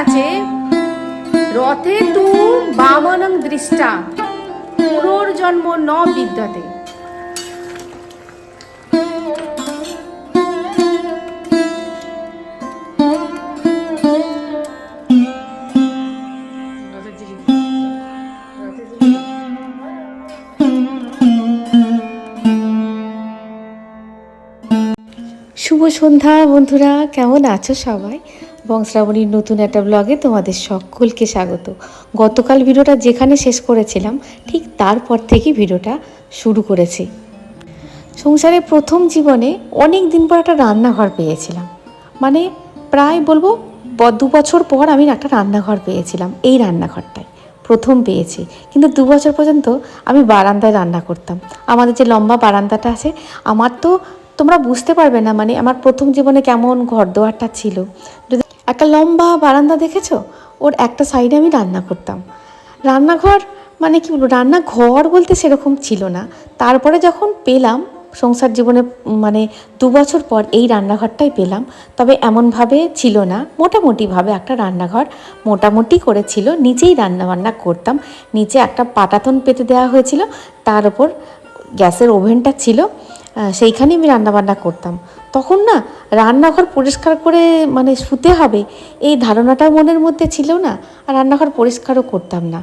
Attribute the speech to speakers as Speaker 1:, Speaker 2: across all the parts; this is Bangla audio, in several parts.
Speaker 1: আছে রথে তু বামনং দৃষ্টা পুনর্জন্ম ন বিদ্যতে।
Speaker 2: শুভ সন্ধ্যা বন্ধুরা কেমন আছো সবাই? বংশ্রাবণীর নতুন একটা ব্লগে তোমাদের সকলকে স্বাগত। গতকাল ভিডিওটা যেখানে শেষ করেছিলাম, ঠিক তারপর থেকে ভিডিওটা শুরু করেছি। সংসারে প্রথম জীবনে অনেক দিন পর একটা রান্নাঘর পেয়েছিলাম। মানে প্রায় বলব দু বছর পর আমি একটা রান্নাঘর পেয়েছিলাম, এই রান্নাঘরটায়। প্রথম পেয়েছি। কিন্তু দু বছর পর্যন্ত আমি বারান্দায় রান্না করতাম। আমাদের যে লম্বা বারান্দাটা আছে, আমার তো তোমরা বুঝতে পারবে না মানে আমার প্রথম জীবনে কেমন ঘর দোয়ারটা ছিল। যদি একটা লম্বা বারান্দা দেখেছ? ওর একটা সাইডে আমি রান্না করতাম। রান্নাঘর মানে কি বলব? রান্নাঘর বলতে সেরকম ছিল না। তারপরে যখন পেলাম, সংসার জীবনে মানে দু বছর পর এই রান্নাঘরটাই পেলাম। তবে এমনভাবে ছিল না। মোটামুটিভাবে একটা রান্নাঘর মোটামুটি করেছিল। নিচেই রান্না বান্না করতাম। নিচে একটা পাটাতন পেতে দেওয়া হয়েছিল। তার ওপর গ্যাসের ওভেনটা ছিল। সেইখানেই আমি রান্নাবান্না করতাম। তখন না রান্নাঘর পরিষ্কার করে মানে শুতে হবে। এই ধারণাটা মনের মধ্যে ছিল না, আর রান্নাঘর পরিষ্কারও করতাম না।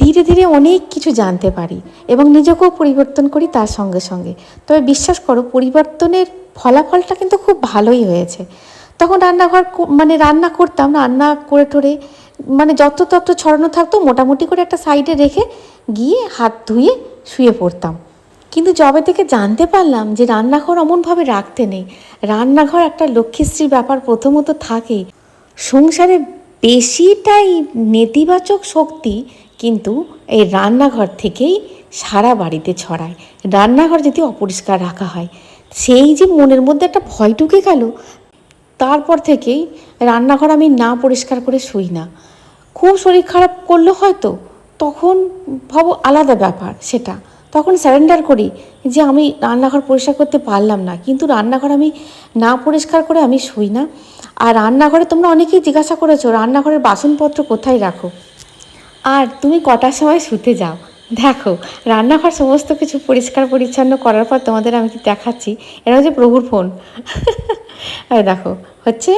Speaker 2: ধীরে ধীরে অনেক কিছু জানতে পারি এবং নিজেকেও পরিবর্তন করি তার সঙ্গে সঙ্গে। তবে বিশ্বাস করো, পরিবর্তনের ফলাফলটা কিন্তু খুব ভালোই হয়েছে। তখন রান্নাঘর মানে রান্না করতাম, রান্না করে টোরে মানে যত তত ছড়ানো থাকতো, মোটামুটি করে একটা সাইডে রেখে গিয়ে হাত ধুয়ে শুয়ে পড়তাম। কিন্তু যবে থেকে জানতে পারলাম যে রান্নাঘর অমনভাবে রাখতে নেই। রান্নাঘর একটা লক্ষ্মীশ্রীর ব্যাপার প্রথমত থাকেই। সংসারে বেশিটাই নেতিবাচক শক্তি কিন্তু এই রান্নাঘর থেকেই সারা বাড়িতে ছড়ায়। রান্নাঘর যদি অপরিষ্কার রাখা হয়, সেই যে মনের মধ্যে একটা ভয় ঢুকে গেল, তারপর থেকেই রান্নাঘর আমি না পরিষ্কার করে শুই না। খুব শরীর খারাপ করল হয়তো তখন ভাবো আলাদা ব্যাপার সেটা। তখন স্যারেন্ডার করি যে আমি রান্নাঘর পরিষ্কার করতে পারলাম না। কিন্তু রান্নাঘর আমি না পরিষ্কার করে আমি শুই না। আর রান্নাঘরে তোমরা অনেকেই জিজ্ঞাসা করেছ, রান্নাঘরের বাসনপত্র কোথায় রাখো? আর তুমি কটার সময় শুতে যাও? দেখো, রান্নাঘর সমস্ত কিছু পরিষ্কার পরিচ্ছন্ন করার পর তোমাদের আমি কি দেখাচ্ছি? এটা হচ্ছে প্রভুর ফোন। দেখো, হচ্ছে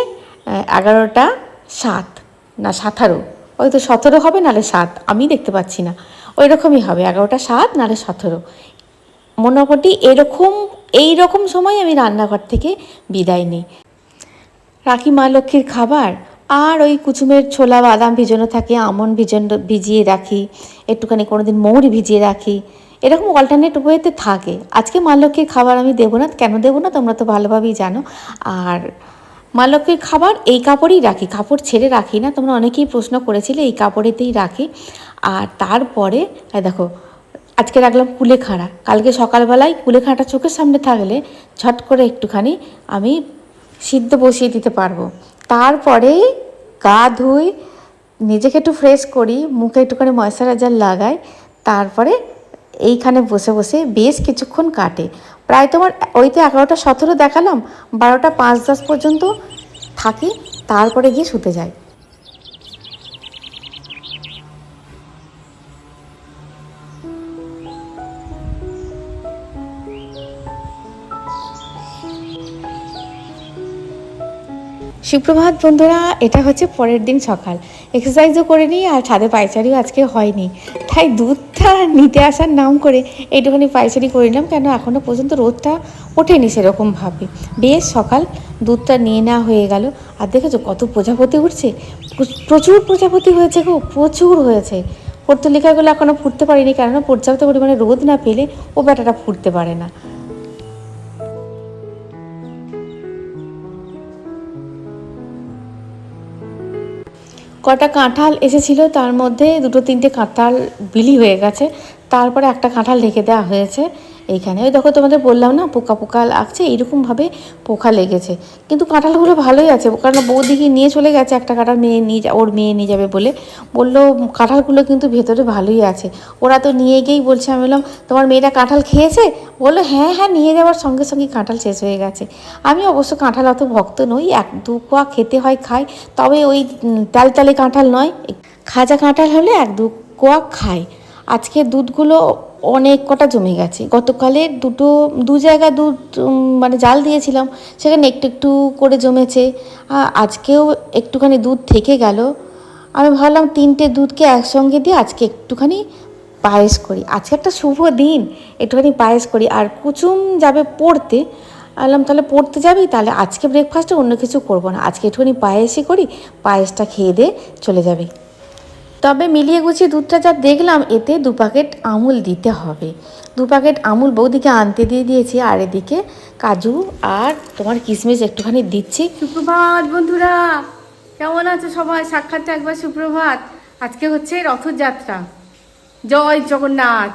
Speaker 2: এগারোটা সাত। না সাতারো ওই তো সতেরো হবে, নাহলে সাত। আমি দেখতে পাচ্ছি না। ওই রকমই হবে, এগারোটা সাত, নাহলে সতেরো। মোটামুটি এরকম এই রকম সময় আমি রান্নাঘর থেকে বিদায় নিই। রাখি মা লক্ষ্মীর খাবার, আর ওই কুচুমের ছোলা, বাদাম ভিজানো থাকে, আমন ভিজন, ভিজিয়ে রাখি, একটুখানি কোনো দিন মৌরি ভিজিয়ে রাখি, এরকম অল্টারনেট ওয়েতে থাকে। আজকে মা লক্ষ্মীর খাবার আমি দেবো না, কেন দেবো না তোমরা তো ভালোভাবেই জানো। আর মা লক্ষ্মীর খাবার, এই কাপড়েই রাখি। কাপড় ছেড়ে রাখি না, তোমরা অনেকেই প্রশ্ন করেছিলে, এই কাপড়েতেই রাখি। আর তারপরে দেখো, আজকে রাখলাম কুলেখাড়া কালকে সকালবেলায় কুলেখাড়াটা চোখের সামনে থাকলে ঝট করে একটুখানি আমি সিদ্ধ বসিয়ে দিতে পারব। তারপরে গা ধুই, নিজেকে একটু ফ্রেশ করি, মুখে একটুখানি ময়শ্চারাইজার লাগাই, তারপরে এইখানে বসে বসে বেশ কিছুক্ষণ কাটে। প্রায় তোমার ওই তো এগারোটা সতেরো দেখালাম, বারোটা পাঁচ দশ পর্যন্ত থাকি, তারপরে গিয়ে শুতে যাই। সুপ্রভাত বন্ধুরা, এটা হচ্ছে পরের দিন সকাল। এক্সারসাইজও করে নিই আর ছাদে পায়চারিও আজকে হয়নি। তাই দুধটা নিতে আসার নাম করে এইটুখানি পাইচারি করে নিলাম, কেন এখনও পর্যন্ত রোদটা ওঠেনি সেরকমভাবে। বেশ, সকাল দুধটা নিয়ে নেওয়া হয়ে গেল। আর দেখেছ কত প্রজাপতি উঠছে? প্রচুর প্রজাপতি হয়েছে গো, প্রচুর হয়েছে। পর্তলিকাগুলো এখনও ফুটতে পারিনি, কেননা পর্যাপ্ত পরিমাণে রোদ না পেলে ও ব্যাটাটা ফুটতে পারে না। কটা কাঁঠাল এসেছিল, তার মধ্যে দুটো তিনটে কাঁঠাল বিলি হয়ে গেছে। তারপরে একটা কাঁঠাল রেখে দেওয়া হয়েছে। এইখানে। ওই দেখো তোমাদের বললাম না পোকা পোকা লাগছে এইরকমভাবে পোকা লেগেছে। কিন্তু কাঁঠালগুলো ভালোই আছে কারণ বৌদিকে নিয়ে চলে গেছে একটা কাঁঠাল মেয়ে নিয়ে ওর মেয়ে নিয়ে যাবে বলে। বলল কাঁঠালগুলো কিন্তু ভেতরে ভালোই আছে। ওরা তো নিয়ে গিয়েই বলছে আমি বললাম তোমার মেয়েটা কাঁঠাল খেয়েছে? বলল হ্যাঁ হ্যাঁ নিয়ে যাওয়ার সঙ্গে সঙ্গে কাঁঠাল শেষ হয়ে গেছে। আমি অবশ্য কাঁঠাল অত ভক্ত নই এক দু কোয়া খেতে হয় খাই তবে ওই উম, তালতালে কাঁঠাল নয় খাজা কাঁঠাল হলে এক দু কোয়া খাই। আজকে দুধগুলো অনেক কটা জমে গেছে। গতকালে দুটো, দু জায়গা দুধ মানে জাল দিয়েছিলাম, সেখানে একটু একটু করে জমেছে। আজকেও একটুখানি দুধ থেকে গেল। আমি ভাবলাম তিনটে দুধকে একসঙ্গে দিয়ে আজকে একটুখানি পায়েস করি। আজকে একটা শুভ দিন, একটুখানি পায়েস করি। আর কুচুম যাবে পড়তে বললাম তাহলে পড়তে যাবি, তাহলে আজকে ব্রেকফাস্টে অন্য কিছু করব না। আজকে একটুখানি পায়েসই করি, পায়েসটা খেয়ে দিয়ে চলে যাবে। তবে মিলিয়ে গুছিয়ে দুধটা যা দেখলাম, এতে দু প্যাকেট আমুল দিতে হবে। দু প্যাকেট আমুল বৌদিকে আনতে দিয়ে দিয়েছি, আর এদিকে কাজু আর তোমার কিশমিশ একটুখানি দিচ্ছি।
Speaker 1: সুপ্রভাত বন্ধুরা, কেমন আছো সবাই? সাক্ষাৎটা একবার সুপ্রভাত। আজকে হচ্ছে রথযাত্রা। জয় জগন্নাথ।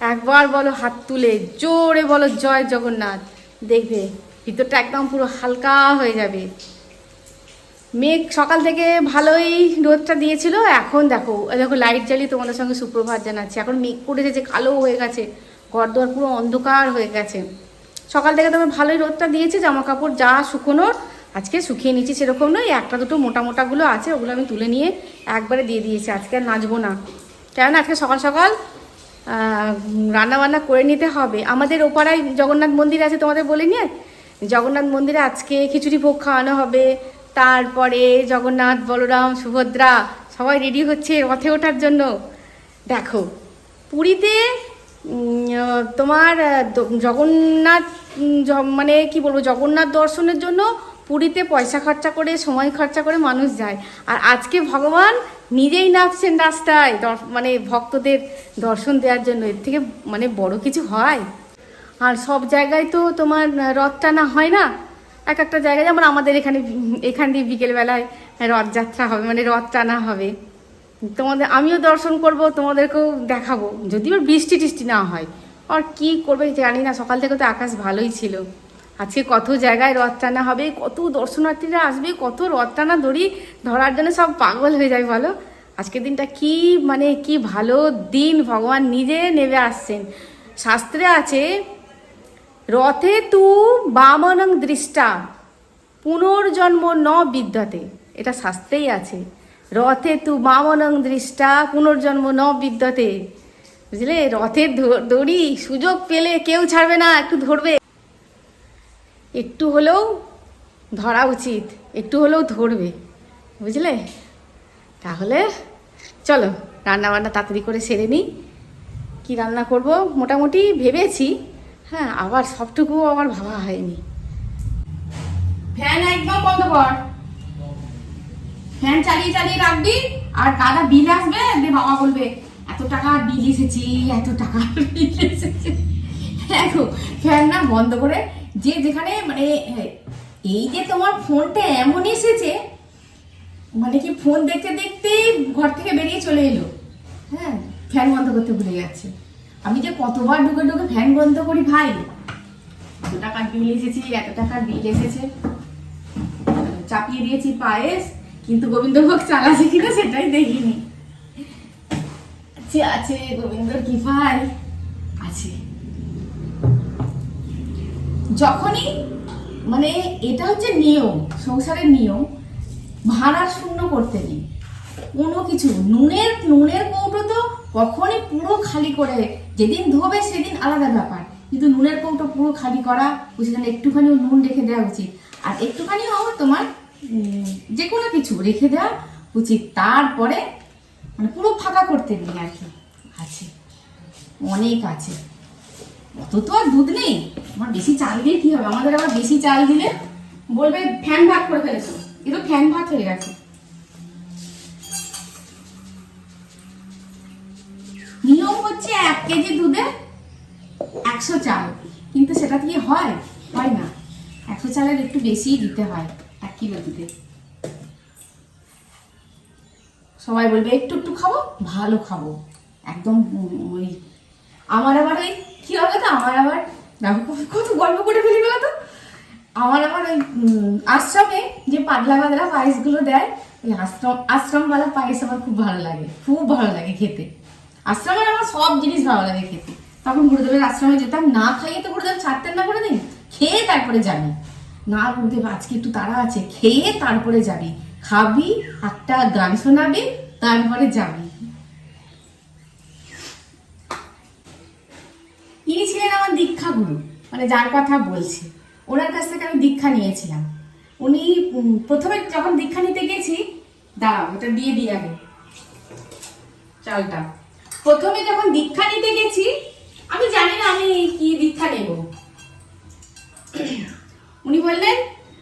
Speaker 1: একবার বলো হাত তুলে, জোরে বলো জয় জগন্নাথ। দেখবে ভিতরটা একদম পুরো হালকা হয়ে যাবে। মেঘ সকাল থেকে ভালোই রোদটা দিয়েছিল। এখন দেখো দেখো লাইট জ্বালিয়ে তোমাদের সঙ্গে সুপ্রভাত জানাচ্ছি। এখন মেঘ করেছে যে কালো হয়ে গেছে ঘর দোয়ার পুরো অন্ধকার হয়ে গেছে। সকাল থেকে তোমার ভালোই রোদটা দিয়েছে জামা কাপড় যা শুকোনোর আজকে শুকিয়ে নিচ্ছি সেরকম নয়, একটা দুটো মোটা মোটাগুলো আছে, ওগুলো আমি তুলে নিয়ে একবারে দিয়ে দিয়েছি, আজকে আর নাচবো না। কেন আজকে সকাল সকাল রান্না বান্না করে নিতে হবে। আমাদের ওপাড়ায় জগন্নাথ মন্দির আছে তোমাদের বলে নিয়ে? জগন্নাথ মন্দিরে আজকে খিচুড়ি ভোগ খাওয়ানো হবে তারপরে জগন্নাথ বলরাম সুভদ্রা সবাই রেডি হচ্ছে রথে ওঠার জন্য। দেখো পুরীতে তোমার জগন্নাথ মানে কি বলব জগন্নাথ দর্শনের জন্য পুরীতে পয়সা খরচা করে সময় খরচা করে মানুষ যায়। আর আজকে ভগবান নিজেই নাচছেন রাস্তায় মানে ভক্তদের দর্শন দেওয়ার জন্য। এর থেকে মানে বড় কিছু হয়। আর সব জায়গায় তো তোমার আহ, রথ টানা হয় না? এক একটা জায়গায়, যেমন আমাদের এখানে এখান দিয়ে বিকেলবেলায় রথযাত্রা হবে মানে রথ টানা হবে। তোমাদের, আমিও দর্শন করব, তোমাদেরকেও দেখাবো। যদি ওর বৃষ্টি টিষ্টি না হয়, আর কি করবে জানি না, সকাল থেকে তো আকাশ ভালোই ছিল। আজকে কত জায়গায় রথ টানা হবে, কত দর্শনার্থীরা আসবে, কত রথ টানা দড়ি ধরার জন্য সব পাগল হয়ে যায়, বলো? আজকের দিনটা কি মানে কি ভালো দিন, ভগবান নিজে নেমে আসছেন। শাস্ত্রে আছে রথে তু বামনং দৃষ্টা, পুনর্জন্ম ন বিদ্যাতে। এটা শাস্ত্রেই আছে। রথে তু বামনং দৃষ্টা, পুনর্জন্ম ন বিদ্যাতে। বুঝলে? রথের দড়ি সুযোগ পেলে কেউ ছাড়বে না, একটু ধরবে। একটু হলেও ধরা উচিত, একটু হলেও ধরবে। বুঝলে? তাহলে চলো রান্না বান্না তাড়াতাড়ি করে সেরে নিই। কি রান্না করব? মোটামুটি ভেবেছি হ্যাঁ আবার সবটুকু আমার ভাবা হয়নি। ফ্যান একদম বন্ধ কর। ফ্যান চালিয়ে চালিয়ে রাখবি, আর দাদা বিল আসবে দিয়ে বাবা বলবে, এত টাকা বিল এসেছে, এত টাকা বিল দেখো, ফ্যান না বন্ধ করে যে যেখানে মানে এই যে তোমার ফোনটা এমন এসেছে মানে কি ফোন দেখতে দেখতে ঘর থেকে বেরিয়ে চলে এলো। হ্যাঁ ফ্যান বন্ধ করতে ভুলে যাচ্ছে। আমি যে কতবার ঢুকে ঢুকে ফ্যান বন্ধ করি ভাই? এত টাকার বিল এসেছে, এত টাকার বিল এসেছে। চাপিয়ে দিয়েছি পায়েস, কিন্তু গোবিন্দভোগ চাল আছে কিনা সেটাই দেখিনি। আছে আছে, গোবিন্দর কৃপায় আছে। যখনই মানে এটা হচ্ছে নিয়ম, সংসারের নিয়ম ভাড়ার শূন্য করতে নেই। কোনো কিছু, নুনের নুনের কৌটো তো কখনই পুরো খালি করে, যেদিন ধোবে সেদিন আলাদা ব্যাপার। কিন্তু নুনের কৌটো পুরো খালি করা উচিত না একটুখানিও নুন রেখে দেওয়া উচিত। আর একটুখানিও তোমার যে কোনো কিছু রেখে দেওয়া উচিত। তারপরে মানে পুরো ফাঁকা করতে নেই আর কি। আছে। অনেক আছে। অত তো আর দুধ নেই। আমার বেশি চাল দিয়ে কী হবে? আমাদের আবার বেশি চাল দিলে বলবে ফ্যান ভাগ করে ফেলেছো। এ তো ফ্যান ভাত হয়ে গেছে। নিয়ম হচ্ছে এক কেজি দুধে একশো চাল। কিন্তু সেটা কি হয়? হয় না। একশো চালের একটু বেশি দিতে হয়, এক কিলো দুধে। সবাই বলবে, একটু একটু খাব? ভালো খাব। একদম ওই আমার আবার ওই, কি হবে তো? আমার আবার কত- গল্প করে ফেলি বলো তো? আমার আবার ওই আশ্রমে যে পাতলা পাতলা পায়েসগুলো দেয়, ওই আশ্রম, আশ্রমওয়ালা পায়েস আমার খুব ভালো লাগে, খুব ভালো লাগে খেতে। আশ্রমের আমার সব জিনিস ভালো লাগে খেতে। তখন গুরুদেবের আশ্রমে যেতাম, না খাইয়ে তো গুরুদেব ছাড়তেন না করে দিন, খেয়ে তারপরে যাবি। না গুরুদেব, আজকে একটু তারা আছে, খেয়ে তারপরে যাবি। খাবি, একটা গান শোনাবি, তারপরে যাবি। ইনি ছিলেন আমার দীক্ষা গুরু মানে যার কথা বলছি। ওনার কাছ থেকে আমি দীক্ষা নিয়েছিলাম। উনি প্রথমে যখন দীক্ষা নিতে গেছি, দাঁড়াও ওটা দিয়ে দিই আগে। চালটা। প্রথমে যখন দীক্ষা নিতে গেছি, আমি জানি না আমি কি দীক্ষা নেব। উনি বললেন,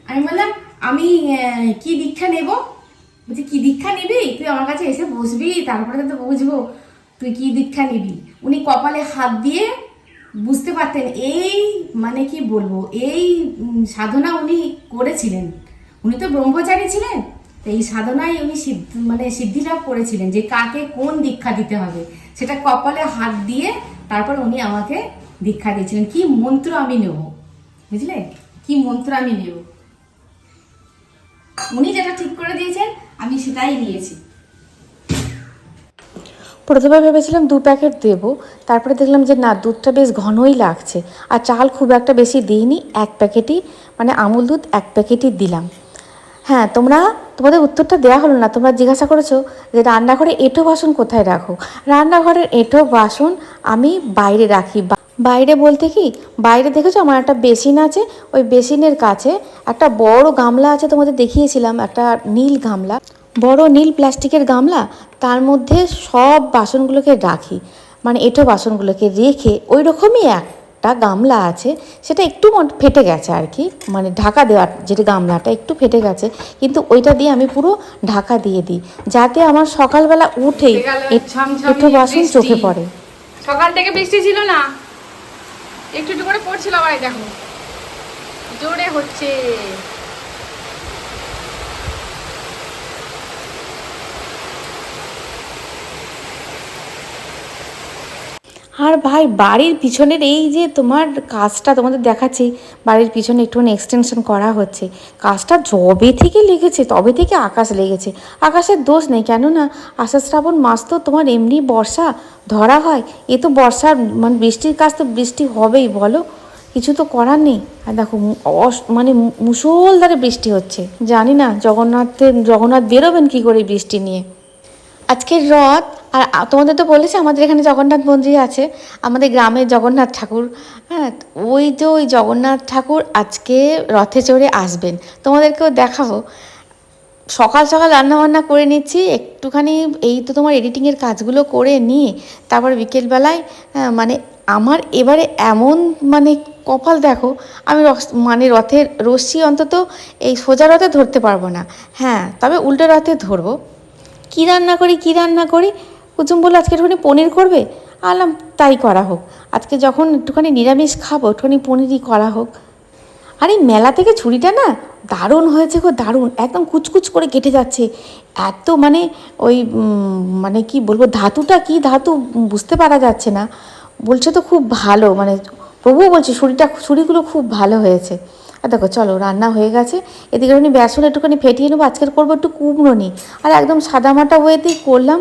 Speaker 1: আমি বললাম, আমি কি দীক্ষা নেব? বলছি, কি দীক্ষা নিবি? তুই আমার কাছে এসে বসবি, তারপরে তো বুঝব তুই কি দীক্ষা নিবি। উনি কপালে হাত দিয়ে বুঝতে পারতেন, এই মানে কি বলব, এই সাধনা উনি করেছিলেন। উনি তো ব্রহ্মচারী ছিলেন। এই সাধনায় উনি সিদ্ধ মানে সিদ্ধি লাভ করেছিলেন যে কাকে কোন দীক্ষা দিতে হবে। সেটা কপালে হাত দিয়ে তারপর উনি আমাকে দীক্ষা দিয়েছিলেন, কি মন্ত্র আমি নেব। বুঝলে? কি মন্ত্র আমি নেব। উনি যেটা ঠিক করে দিয়েছেন, আমি সেটাই নিয়েছি।
Speaker 2: প্রথমে ভেবেছিলাম দু প্যাকেট দেবো, তারপরে দেখলাম যে না, দুধটা বেশ ঘনই লাগছে, আর চাল খুব একটা বেশি দিইনি, এক প্যাকেটই মানে আমুল দুধ এক প্যাকেটই দিলাম। হ্যাঁ তোমরা, তোমাদের উত্তরটা দেওয়া হলো না, তোমরা জিজ্ঞাসা করেছ যে রান্নাঘরে এঁটো বাসন কোথায় রাখো? রান্নাঘরের এঁটো বাসন আমি বাইরে রাখি। বাইরে বলতে কি, বাইরে দেখেছ আমার একটা বেসিন আছে? ওই বেসিনের কাছে একটা বড় গামলা আছে, তোমাদের দেখিয়েছিলাম, একটা নীল গামলা। বড় নীল প্লাস্টিকের গামলা, তার মধ্যে সব বাসনগুলোকে রাখি। মানে এঁটো বাসনগুলোকে রেখে ওই রকমই একটা গামলা আছে সেটা একটু ফেটে গেছে আর কি মানে ঢাকা দেওয়ার যেটা গামলাটা একটু ফেটে গেছে কিন্তু ওইটা দিয়ে আমি পুরো ঢাকা দিয়ে দিই। যাতে আমার সকালবেলা উঠেই
Speaker 1: উঠে গেল
Speaker 2: এ-
Speaker 1: ঝমঝমিয়ে
Speaker 2: এঁটো বাসন চোখে পড়ে।
Speaker 1: সকাল থেকে বৃষ্টি ছিল না। একটু একটু করে পড়ছিল আবার দেখো জোরে হচ্ছে।
Speaker 2: আর ভাই, বাড়ির পিছনের এই যে তোমার কাজটা তোমাদের দেখাচ্ছি, বাড়ির পিছনে একটুখানি এক্সটেনশন করা হচ্ছে। কাজটা যবে থেকে লেগেছে, তবে থেকে আকাশ লেগেছে। আকাশের দোষ নেই, কেননা আষাঢ় শ্রাবণ মাস তো তোমার এমনি বর্ষা ধরা হয়। এ তো বর্ষার মানে বৃষ্টির কাজ তো বৃষ্টি হবেই, বলো। কিছু তো করার নেই। আর দেখো মানে মু- মুষলধারে বৃষ্টি হচ্ছে। জানি না, জগন্নাথের, জগন্নাথ বেরোবেন কি করে বৃষ্টি নিয়ে? আজকের রথ, আর তোমাদের তো বলেছে আমাদের এখানে জগন্নাথ মন্দির আছে, আমাদের গ্রামের জগন্নাথ ঠাকুর হ্যাঁ ওই যে ওই জগন্নাথ ঠাকুর আজকে রথে চড়ে আসবেন। তোমাদেরকেও দেখাবো। সকাল সকাল রান্না বান্না করে নিচ্ছি, একটুখানি এই তো তোমার এডিটিংয়ের কাজগুলো করে নিয়ে, তারপর বিকেলবেলায় মানে আমার এবারে এমন মানে কপাল দেখো, আমি মানে রথের রশ্মি অন্তত এই সোজা রথে ধরতে পারব না। হ্যাঁ তবে উল্টো রথে ধরবো। কী রান্না করি, কী রান্না করি? কুচুম বলল, আজকে একটুখানি পনির করবে? আলাম, তাই করা হোক। আজকে যখন একটুখানি নিরামিষ খাব, একটুখানি পনিরই করা হোক। আর এই মেলা থেকে ছুরিটা না দারুণ হয়েছে গো, দারুণ। একদম কুচকুচ করে কেটে যাচ্ছে। এত মানে ওই মানে কি বলব, ধাতুটা কি ধাতু বুঝতে পারা যাচ্ছে না। বলছে তো খুব ভালো মানে প্রভু বলছে ছুরিটা, ছুরিগুলো খুব ভালো হয়েছে। আর দেখো, চলো, রান্না হয়ে গেছে। এদিকে একটুখানি বেসন একটুখানি ফেটিয়ে নেব, আজকের করব একটু কুমড়ো নি আর একদম সাদামাটা ওয়েতেই করলাম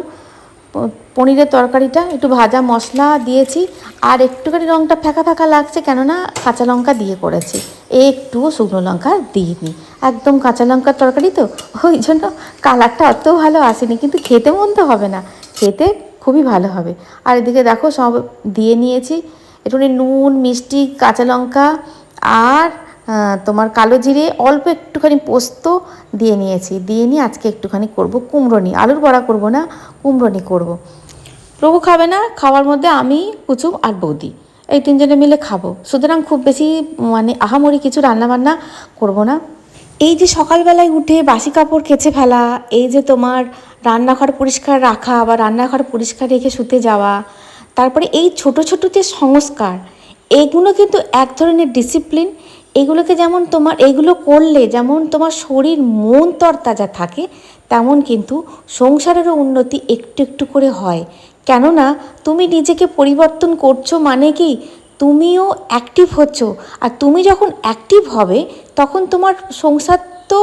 Speaker 2: পনিরের তরকারিটা, একটু ভাজা মশলা দিয়েছি, আর একটুখানি রঙটা ফ্যাকা ফ্যাকা লাগছে, কেননা কাঁচা লঙ্কা দিয়ে করেছি। একটুও শুকনো লঙ্কা দিইনি। একদম কাঁচা লঙ্কার তরকারি তো, ওই জন্য কালারটা অত ভালো আসেনি, কিন্তু খেতে মন্দ হবে না। খেতে খুবই ভালো হবে। আর এদিকে দেখো, সব দিয়ে নিয়েছি, একটুখানি নুন, মিষ্টি, কাঁচা লঙ্কা, আর তোমার কালো জিরে অল্প একটুখানি পোস্ত দিয়ে নিয়েছি। দিয়ে নিয়ে আজকে একটুখানি করব কুমড়োনি আলুর বড়া করব না কুমড়োনি করব। প্রভু খাবে না, খাওয়ার মধ্যে আমি কুচুম আর বৌদি। এই তিনজনে মিলে খাব। সুতরাং খুব বেশি মানে আহামরি কিছু রান্নাবান্না করব না। এই যে সকালবেলায় উঠে বাসি কাপড় কেচে ফেলা, এই যে তোমার রান্নাঘর পরিষ্কার রাখা বা রান্নাঘর পরিষ্কার রেখে শুতে যাওয়া, তারপরে এই ছোট ছোট যে সংস্কার, এগুলো কিন্তু এক ধরনের ডিসিপ্লিন এগুলোকে যেমন তোমার, এগুলো করলে যেমন তোমার শরীর মন তরতাজা থাকে, তেমন কিন্তু সংসারেরও উন্নতি একটু একটু করে হয়। কেননা তুমি নিজেকে পরিবর্তন করছ মানে কি? তুমিও অ্যাক্টিভ হচ্ছ। আর তুমি যখন অ্যাক্টিভ হবে, তখন তোমার সংসার তো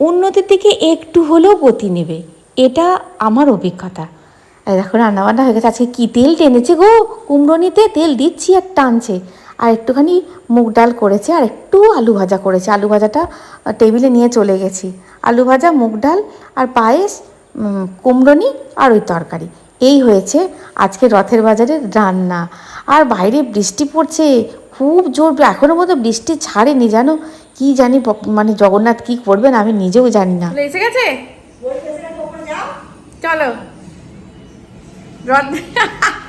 Speaker 2: উন্নতির দিকে একটু হলেও গতি নেবে। এটা আমার অভিজ্ঞতা। দেখো, রান্নাবান্না হয়ে গেছে। আজকে কী তেল টেনেছে গো? কুমড়োনিতে তেল দিচ্ছি আর টানছে। আর একটুখানি মুগ ডাল করেছে আর একটু আলু ভাজা করেছে। আলু ভাজাটা টেবিলে নিয়ে চলে গেছি। আলু ভাজা, মুগ ডাল আর পায়েস কুমড়োনি আর ওই তরকারি। এই হয়েছে আজকে রথের বাজারে রান্না। আর বাইরে বৃষ্টি পড়ছে, খুব জোর। এখনও মতো বৃষ্টি ছাড়েনি, জানো? কি জানি মানে জগন্নাথ কি করবেন আমি নিজেও জানি না।
Speaker 1: এসে গেছে? চলো। রথ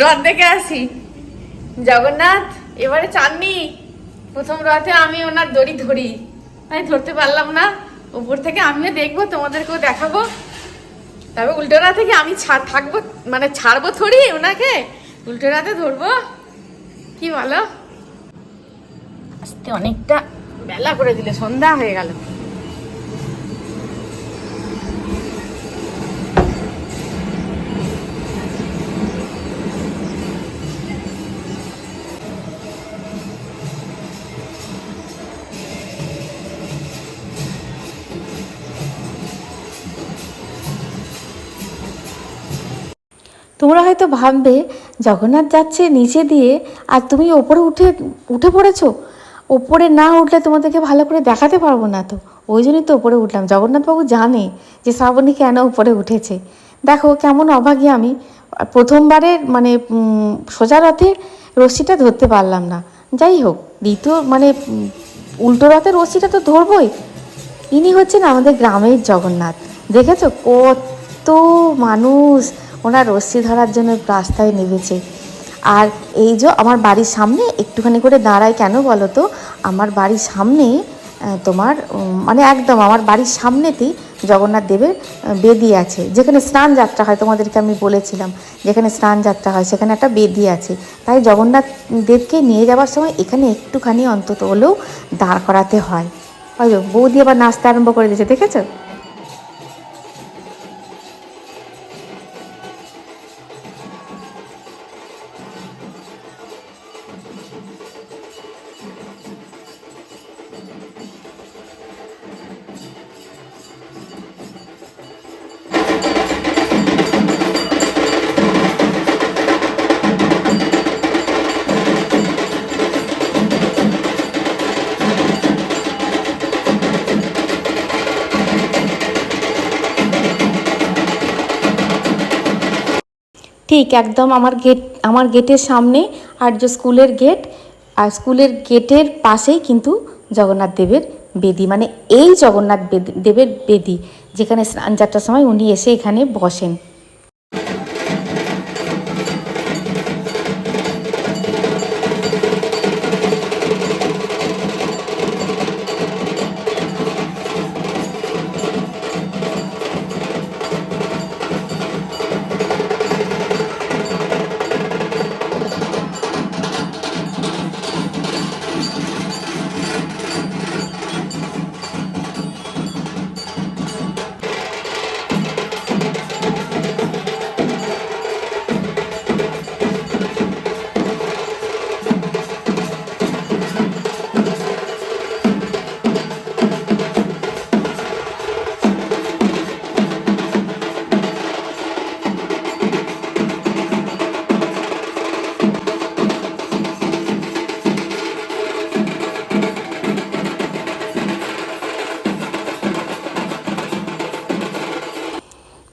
Speaker 1: রথ দেখে আসি। জগন্নাথ, এবারে চাননি প্রথম রথে আমি ওনার দড়ি ধরি। আমি ধরতে পারলাম না। উপর থেকে আমিও দেখব, তোমাদেরকেও দেখাবো। তবে উল্টো রাতে কি আমি থাকব মানে ছাড়বো থরি ওনাকে। উল্টো রাতে ধরবো। কি বলো? আজকে অনেকটা বেলা করে দিলে, সন্ধ্যা হয়ে গেল।
Speaker 2: তোমরা হয়তো ভাববে, জগন্নাথ যাচ্ছে নিচে দিয়ে, আর তুমি ওপরে উঠে উঠে পড়েছো? ওপরে না উঠলে তোমাদেরকে ভালো করে দেখাতে পারব না তো। ওই জন্যই তো ওপরে উঠলাম। জগন্নাথবাবু জানে যে শ্রাবণী কেন উপরে উঠেছে। দেখো কেমন অভাগী আমি। প্রথমবারে মানে সোজা রথে রশ্মিটা ধরতে পারলাম না। যাই হোক, দ্বিতীয় মানে উল্টো রথের রশ্মিটা তো ধরবই। ইনি হচ্ছেন আমাদের গ্রামের জগন্নাথ। দেখেছ? কত মানুষ ওনার রশ্মি ধরার জন্য রাস্তায় নেমেছে। আর এই যে আমার বাড়ির সামনে একটুখানি করে দাঁড়ায় কেন বলো তো? আমার বাড়ির সামনে তোমার মানে একদম আমার বাড়ির সামনেতেই জগন্নাথ দেবের বেদি আছে। যেখানে স্নান যাত্রা হয়, তোমাদেরকে আমি বলেছিলাম, যেখানে স্নান যাত্রা হয়, সেখানে একটা বেদি আছে। তাই জগন্নাথ দেবকে নিয়ে যাওয়ার সময় এখানে একটুখানি অন্তত হলেও দাঁড় করাতে হয়। যে বৌদি আবার নাচতে আরম্ভ করে দিয়েছে, দেখেছ? ঠিক একদম আমার গেট আমার গেটের সামনে আর যে স্কুলের গেট আর স্কুলের গেটের পাশেই কিন্তু জগন্নাথ দেবের বেদি মানে এই জগন্নাথ দেবের বেদি, যেখানে স্নান যাত্রার সময় উনি এসে এখানে বসেন।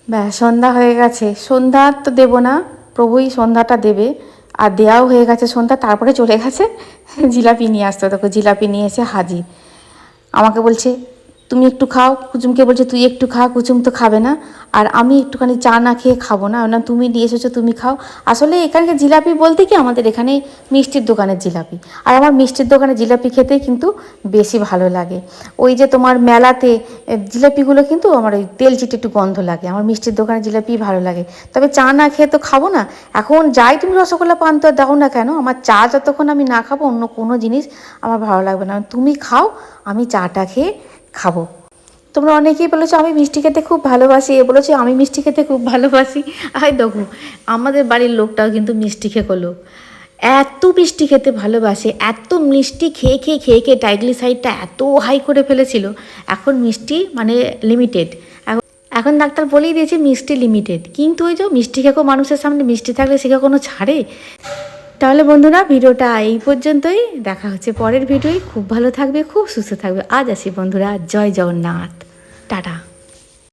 Speaker 2: ব্যাস, সন্ধ্যা হয়ে গেছে। সন্ধ্যা তো দেব না, প্রভুই সন্ধ্যাটা দেবে। আর দেওয়াও হয়ে গেছে সন্ধ্যা, তারপরে চলে গেছে জিলাপি নিয়ে আসতে দেখো, জিলাপি নিয়ে এসে হাজির। আমাকে বলছে তুমি একটু খাও। কুচুমকে বলছে, তুই একটু খা। কুচুম তো খাবে না। আর আমি একটুখানি চা না খেয়ে খাব না। না তুমি নিয়ে এসেছ, তুমি খাও। আসলে এখানকার জিলাপি বলতে কি, আমাদের এখানে মিষ্টির দোকানের জিলাপি। আর আমার মিষ্টির দোকানে জিলাপি খেতে কিন্তু বেশি ভালো লাগে। ওই যে তোমার মেলাতে জিলাপিগুলো কিন্তু আমার ওই তেল চিটে একটু গন্ধ লাগে। আমার মিষ্টির দোকানে জিলাপি ভালো লাগে। তবে চা না খেয়ে তো খাব না। এখন যাই তুমি রসগোল্লা পান তো দাও না কেন? আমার চা যতক্ষণ আমি না খাব, অন্য কোনো জিনিস আমার ভালো লাগবে না। তুমি খাও, আমি চাটা খেয়ে খাব। তোমরা অনেকেই বলেছ, আমি মিষ্টি খেতে খুব ভালোবাসি। এ বলেছ, আমি মিষ্টি খেতে খুব ভালোবাসি। আই দেখো, আমাদের বাড়ির লোকটাও কিন্তু মিষ্টি খেয়ে করল এত মিষ্টি খেতে ভালোবাসে, এত মিষ্টি খেয়ে খেয়ে খেয়ে খেয়ে টাইগ্লিসাইডটা এত হাই করে ফেলেছিল। এখন মিষ্টি মানে লিমিটেড। এখন ডাক্তার বলেই দিয়েছে মিষ্টি লিমিটেড। কিন্তু ওই যে মিষ্টি খেকো মানুষের সামনে মিষ্টি থাকলে সে কোনো ছাড়ে? তাহলে বন্ধুরা ভিডিওটা এই পর্যন্তই। দেখা হচ্ছে পরের ভিডিওই খুব ভালো থাকবে, খুব সুস্থ থাকবে। আজ আসি বন্ধুরা, জয় জগন্নাথ। টাটা।